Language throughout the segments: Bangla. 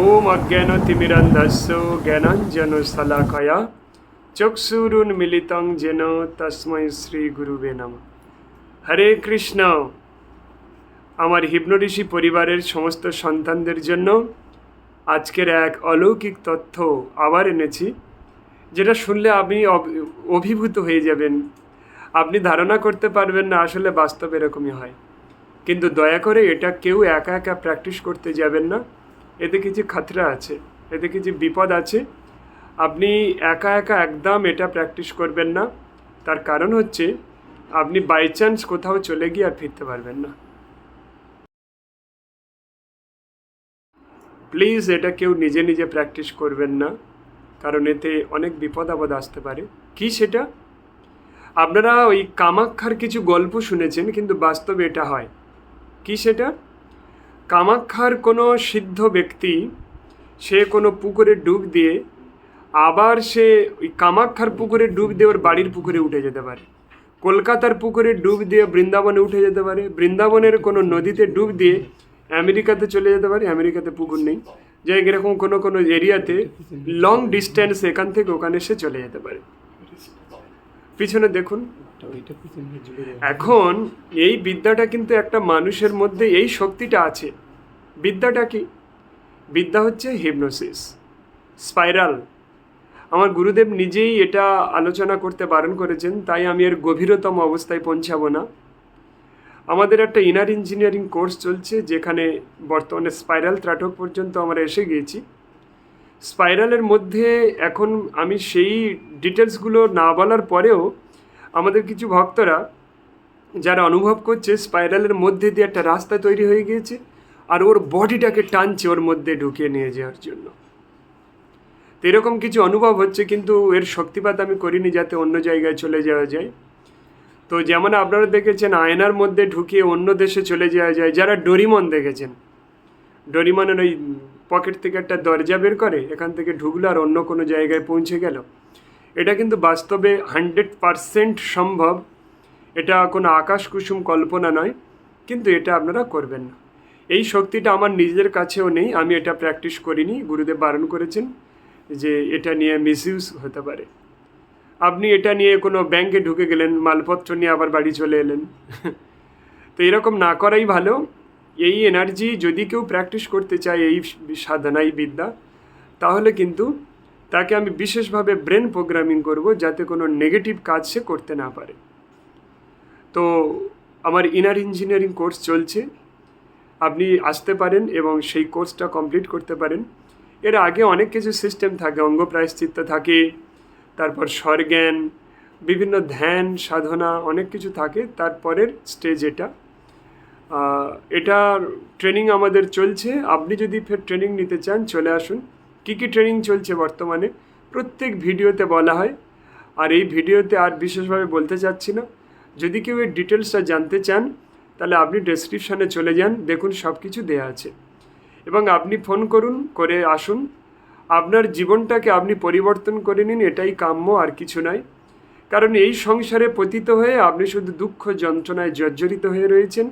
ওম অজ্ঞানতিমিরন্ধস্য জ্ঞানাঞ্জন শলাকয়া চক্ষুরুন্মিলিতং যেন তস্মৈ শ্রী গুরুবে নম হরে কৃষ্ণ আমার হিপনোঋষি পরিবারের সমস্ত সন্তানদের জন্য আজকের এক অলৌকিক তথ্য আবার এনেছি যেটা শুনলে আপনি অভ- অভিভূত হয়ে যাবেন আপনি ধারণা করতে পারবেন না আসলে বাস্তব এরকমই হয় কিন্তু দয়া করে এটা কেউ একা একা প্র্যাকটিস করতে যাবেন না এতে কিছু খাতরা আছে এতে কিছু বিপদ আছে, আপনি একা একা একদম এটা প্র্যাকটিস করবেন না। তার কারণ হচ্ছে, আপনি বাই চান্স কোথাও চলে গিয়ে আর ফিরতে পারবেন না। প্লিজ এটা কেউ নিজে নিজে প্র্যাকটিস করবেন না, কারণ এতে অনেক বিপদ আপদ আসতে পারে। কি সেটা? আপনারা ওই কামাক্ষার কিছু গল্প শুনেছেন, কিন্তু বাস্তবে এটা হয়। কি সেটা? কামাক্ষার কোনো সিদ্ধ ব্যক্তি সে কোনো পুকুরে ডুব দিয়ে আবার সে ওই কামাক্ষার পুকুরে ডুব দিয়ে ওর বাড়ির পুকুরে উঠে যেতে পারে। কলকাতার পুকুরে ডুব দিয়ে বৃন্দাবনে উঠে যেতে পারে। বৃন্দাবনের কোনো নদীতে ডুব দিয়ে আমেরিকাতে চলে যেতে পারে। আমেরিকাতে পুকুর নেই। যে এরকম কোনো কোনো এরিয়াতে লং ডিস্টেন্স এখান থেকে ওখানে সে চলে যেতে পারে। পিছনে দেখুন। এখন এই বিদ্যাটা কিন্তু একটা মানুষের মধ্যে এই শক্তিটা আছে। বিদ্যাটা কি? বিদ্যা হচ্ছে হিপনোসিস স্পাইরাল আমার গুরুদেব নিজেই এটা আলোচনা করতে বারণ করেছেন, তাই আমি এর গভীরতম অবস্থায় পৌঁছাবো না। আমাদের একটা ইনার ইঞ্জিনিয়ারিং কোর্স চলছে, যেখানে বর্তমানে স্পাইরাল ত্রাটক পর্যন্ত আমরা এসে গিয়েছি। স্পাইরালের মধ্যে এখন আমি সেই ডিটেলসগুলো না বলার পরেও আমাদের কিছু ভক্তরা, যারা অনুভব করছে স্পাইরালের মধ্যে দিয়ে একটা রাস্তা তৈরি হয়ে গিয়েছে। আর ওর বডিটাকে টানছে ওর মধ্যে ঢুকিয়ে নিয়ে যাওয়ার জন্য। তো এরকম কিছু অনুভব হচ্ছে, কিন্তু এর শক্তিপাত আমি করিনি যাতে অন্য জায়গায় চলে যাওয়া যায়। তো যেমন আপনারা দেখেছেন, আয়নার মধ্যে ঢুকিয়ে অন্য দেশে চলে যাওয়া যায়। যারা ডোরিমন দেখেছেন, ডোরিমনের ওই পকেট থেকে একটা দরজা বের করে, এখান থেকে ঢুকলো আর অন্য কোনো জায়গায় পৌঁছে গেল। এটা কিন্তু বাস্তবে হান্ড্রেড পারসেন্ট সম্ভব। এটা কোনো আকাশ কুসুম কল্পনা নয়, কিন্তু এটা আপনারা করবেন না। এই শক্তিটা আমার নিজের কাছেও নেই, আমি এটা প্র্যাকটিস করিনি, গুরুদেব বারণ করেছেন যে এটা নিয়ে মিসইউজ হতে পারে। আপনি এটা নিয়ে কোনো ব্যাংকে ঢুকে গেলেন, মালপত্র নিয়ে আবার বাড়ি চলে এলেন। তো এরকম না করাই ভালো। এই এনার্জি যদি কেউ প্র্যাকটিস করতে চায়, এই সাধনা, এই বিদ্যা, তাহলে কিন্তু তাকে আমি বিশেষভাবে ব্রেন প্রোগ্রামিং করব যাতে কোনো নেগেটিভ কাজ সে করতে না পারে। তো আমার ইনার ইঞ্জিনিয়ারিং কোর্স চলছে। আপনি আসতে পারেন এবং সেই কোর্সটা কমপ্লিট করতে পারেন। এর আগে অনেক কিছু সিস্টেম থাকে, অঙ্গ প্রায়শ্চিত্ত থাকে, তারপর স্বরজ্ঞান, বিভিন্ন ধ্যান, সাধনা, অনেক কিছু থাকে। তারপরের স্টেজ এটা। এটার ট্রেনিং আমাদের চলছে। আপনি যদি ফের ট্রেনিং নিতে চান, চলে আসুন। কী কী ট্রেনিং চলছে বর্তমানে? প্রত্যেক ভিডিওতে বলা হয়। আর এই ভিডিওতে আর বিশেষভাবে বলতে চাচ্ছি না। যদি কেউ এর ডিটেলসটা জানতে চান তাহলে আপনি ডেসক্রিপশানে চলে যান, দেখুন সব কিছু দেওয়া আছে। এবং আপনি ফোন করুন, করে আসুন। আপনার জীবনটাকে আপনি পরিবর্তন করে নিন, এটাই কাম্য, আর কিছু নয় কারণ এই সংসারে পতিত হয়ে আপনি শুধু দুঃখ যন্ত্রণায় জর্জরিত হয়ে রয়েছেন।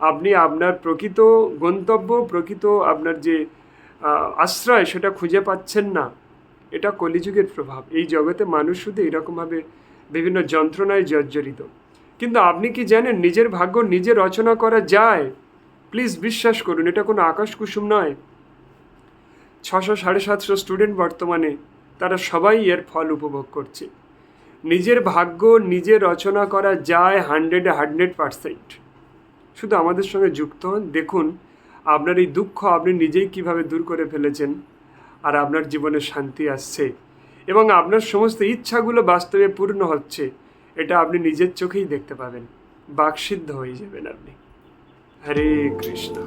আপনি আপনার প্রকৃত গন্তব্য, প্রকৃত আপনার যে আশ্রয়, সেটা খুঁজে পাচ্ছেন না। এটা কলিযুগের প্রভাব। এই জগতে মানুষ শুধু এরকমভাবে বিভিন্ন যন্ত্রণায় জর্জরিত। কিন্তু আপনি কি জানেন নিজের ভাগ্য নিজে রচনা করা যায়? প্লিজ বিশ্বাস করুন, এটা কোনো আকাশ কুসুম নয়। ছশো সাড়ে সাতশো স্টুডেন্ট বর্তমানে, তারা সবাই এর ফল উপভোগ করছে। নিজের ভাগ্য নিজে রচনা করা যায় হান্ড্রেডে হান্ড্রেড পারসেন্ট শুধু আমাদের সঙ্গে যুক্ত হন, দেখুন আপনার এই দুঃখ আপনি নিজেই কীভাবে দূর করে ফেলেছেন আর আপনার জীবনে শান্তি আসছে এবং আপনার সমস্ত ইচ্ছাগুলো বাস্তবে পূর্ণ হচ্ছে। এটা আপনি নিজের চোখেই দেখতে পাবেন। বাকসিদ্ধ হয়ে যাবেন আপনি। হরে কৃষ্ণ।